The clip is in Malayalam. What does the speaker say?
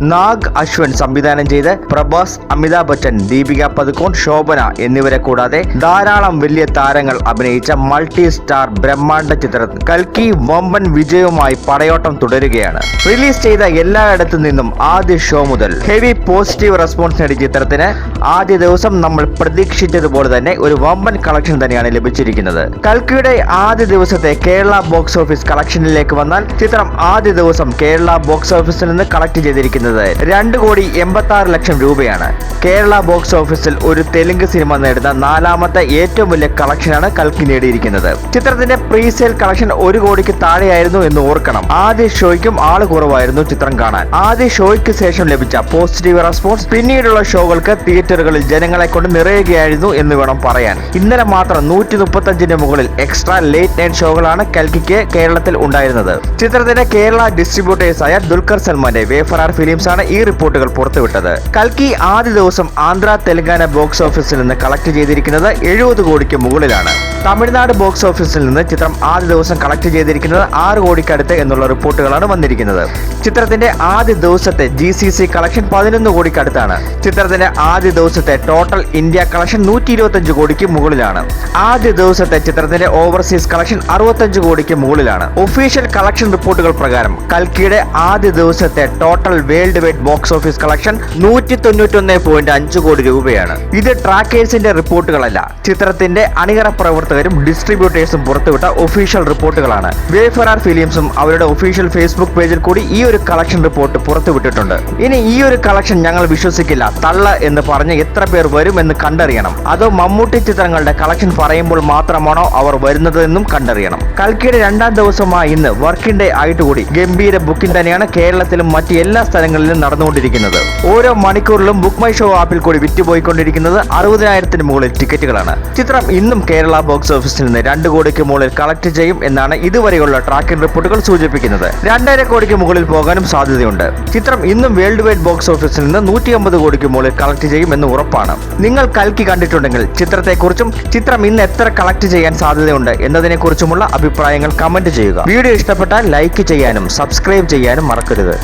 നാഗ് അശ്വൻ സംവിധാനം ചെയ്ത് പ്രഭാസ് അമിതാഭ് ബച്ചൻ ദീപിക പതുക്കോൺ ശോഭന എന്നിവരെ കൂടാതെ ധാരാളം വലിയ താരങ്ങൾ അഭിനയിച്ച മൾട്ടി സ്റ്റാർ ബ്രഹ്മാണ്ഡ ചിത്ര കൽക്കി വമ്പൻ വിജയവുമായി പടയോട്ടം തുടരുകയാണ്. റിലീസ് ചെയ്ത എല്ലായിടത്തു നിന്നും ആദ്യ ഷോ മുതൽ ഹെവി പോസിറ്റീവ് റെസ്പോൺസ് നേടിയ ചിത്രത്തിന് ആദ്യ ദിവസം നമ്മൾ പ്രതീക്ഷിച്ചതുപോലെ തന്നെ ഒരു വമ്പൻ കളക്ഷൻ തന്നെയാണ് ലഭിച്ചിരിക്കുന്നത്. കൽക്കിയുടെ ആദ്യ ദിവസത്തെ കേരള ബോക്സ് ഓഫീസ് കളക്ഷനിലേക്ക് വന്നാൽ ചിത്രം ആദ്യ ദിവസം കേരള ബോക്സ് ഓഫീസിൽ നിന്ന് കളക്ട് ചെയ്തിരിക്കുന്നത് രണ്ട് കോടി എൺപത്തി ആറ് ലക്ഷം രൂപയാണ്. കേരള ബോക്സ് ഓഫീസിൽ ഒരു തെലുങ്ക് സിനിമ നേടുന്ന നാലാമത്തെ ഏറ്റവും വലിയ കളക്ഷനാണ് കൽക്കി നേടിയിരിക്കുന്നത്. ചിത്രത്തിന്റെ പ്രീ സെയിൽ കളക്ഷൻ ഒരു കോടിക്ക് താഴെയായിരുന്നു എന്ന് ഓർക്കണം. ആദ്യ ഷോയ്ക്കും ആൾ കുറവായിരുന്നു ചിത്രം കാണാൻ. ആദ്യ ഷോയ്ക്ക് ശേഷം ലഭിച്ച പോസിറ്റീവ് റെസ്പോൺസ് പിന്നീടുള്ള ഷോകൾക്ക് തിയേറ്ററുകളിൽ ജനങ്ങളെ കൊണ്ട് നിറയുകയായിരുന്നു എന്ന് വേണം പറയാൻ. ഇന്നലെ മാത്രം നൂറ്റി മുപ്പത്തഞ്ചിന് മുകളിൽ എക്സ്ട്രാ ലേറ്റ് നൈറ്റ് ഷോകളാണ് കൽക്കിക്ക് കേരളത്തിൽ ഉണ്ടായിരുന്നത്. ചിത്രത്തിന്റെ കേരള ഡിസ്ട്രിബ്യൂട്ടേഴ്സായ ദുൽഖർ സൽമാന്റെ വേഫറാർ ഫിലിംസ് ആണ് ഈ റിപ്പോർട്ടുകൾ പുറത്തുവിട്ടത്. കൽക്കി ആദ്യ ദിവസം ആന്ധ്ര തെലങ്കാന ബോക്സ് ഓഫീസിൽ നിന്ന് കളക്ട് ചെയ്തിരിക്കുന്നത് എഴുപത് കോടിക്ക് മുകളിലാണ്. തമിഴ്നാട് ബോക്സ് ഓഫീസിൽ നിന്ന് ചിത്രം ആദ്യ ദിവസം കളക്ട് ചെയ്തിരിക്കുന്നത് ആറ് കോടിക്കടുത്ത് എന്നുള്ള റിപ്പോർട്ടുകളാണ് വന്നിരിക്കുന്നത്. ചിത്രത്തിന്റെ ആദ്യ ദിവസത്തെ ജി സി സി കളക്ഷൻ പതിനൊന്ന് കോടിക്കടുത്താണ്. ചിത്രത്തിന്റെ ആദ്യ ദിവസത്തെ ടോട്ടൽ ഇന്ത്യ കളക്ഷൻ നൂറ്റി ഇരുപത്തഞ്ച് കോടിക്ക് മുകളിലാണ്. ആദ്യ ദിവസത്തെ ചിത്രത്തിന്റെ ഓവർസീസ് കളക്ഷൻ അറുപത്തഞ്ച് കോടിക്ക് മുകളിലാണ്. ഒഫീഷ്യൽ കളക്ഷൻ റിപ്പോർട്ടുകൾ പ്രകാരം കൽക്കിയുടെ ആദ്യ ദിവസത്തെ total world wide box office collection നൂറ്റി തൊണ്ണൂറ്റൊന്ന് പോയിന്റ് അഞ്ച് കോടി രൂപയാണ്. ഇത് ട്രാക്കേഴ്സിന്റെ റിപ്പോർട്ടുകളല്ല ചിത്രത്തിന്റെ അണിയറ പ്രവർത്തകരും ഡിസ്ട്രിബ്യൂട്ടേഴ്സും പുറത്തുവിട്ട ഒഫീഷ്യൽ റിപ്പോർട്ടുകളാണ് വേഫറാർ ഫിലിംസും അവരുടെ ഒഫീഷ്യൽ ഫേസ്ബുക്ക് പേജിൽ കൂടി ഈ ഒരു കളക്ഷൻ റിപ്പോർട്ട് പുറത്തുവിട്ടിട്ടുണ്ട്. ഇനി ഈ ഒരു കളക്ഷൻ ഞങ്ങൾ വിശ്വസിക്കില്ല. തള്ള എന്ന് പറഞ്ഞ് എത്ര പേർ വരുമെന്ന് കണ്ടറിയണം. അതോ മമ്മൂട്ടി ചിത്രങ്ങളുടെ കളക്ഷൻ പറയുമ്പോൾ മാത്രമാണോ അവർ വരുന്നത് എന്നും കണ്ടറിയണം. കൽക്കിയുടെ രണ്ടാം ദിവസമായ ഇന്ന് വർക്കിംഗ് ഡേ ആയിട്ട് കൂടി ഗംഭീര ബുക്കിംഗ് തന്നെയാണ് കേരളത്തിലും മറ്റ് എല്ലാ സ്ഥലങ്ങളിലും നടന്നുകൊണ്ടിരിക്കുന്നത്. ഓരോ മണിക്കൂറിലും ബുക്ക് മൈ ഷോ ആപ്പിൽ കൂടി വിറ്റുപോയിക്കൊണ്ടിരിക്കുന്നത് അറുപതിനായിരത്തിന് മുകളിൽ ടിക്കറ്റുകളാണ്. ചിത്രം ഇന്നും കേരള ബോക്സ് ഓഫീസിൽ നിന്ന് രണ്ട് കോടിക്ക് മുകളിൽ കളക്ട് ചെയ്യും എന്നാണ് ഇതുവരെയുള്ള ട്രാക്കിംഗ് റിപ്പോർട്ടുകൾ സൂചിപ്പിക്കുന്നത്. രണ്ടര കോടിക്ക് മുകളിൽ പോകാനും സാധ്യതയുണ്ട്. ചിത്രം ഇന്നും വേൾഡ് വൈഡ് ബോക്സ് ഓഫീസിൽ നിന്ന് നൂറ്റി കോടിക്ക് മുകളിൽ കളക്ട് ചെയ്യും എന്ന് ഉറപ്പാണ്. നിങ്ങൾ കൽക്കി കണ്ടിട്ടുണ്ടെങ്കിൽ ചിത്രത്തെക്കുറിച്ചും ചിത്രം ഇന്ന് എത്ര കളക്ട് ചെയ്യാൻ സാധ്യതയുണ്ട് എന്നതിനെക്കുറിച്ചുമുള്ള അഭിപ്രായങ്ങൾ കമന്റ് ചെയ്യുക. വീഡിയോ ഇഷ്ടപ്പെട്ടാൽ ലൈക്ക് ചെയ്യാനും സബ്സ്ക്രൈബ് ചെയ്യാനും മറക്കരുത്.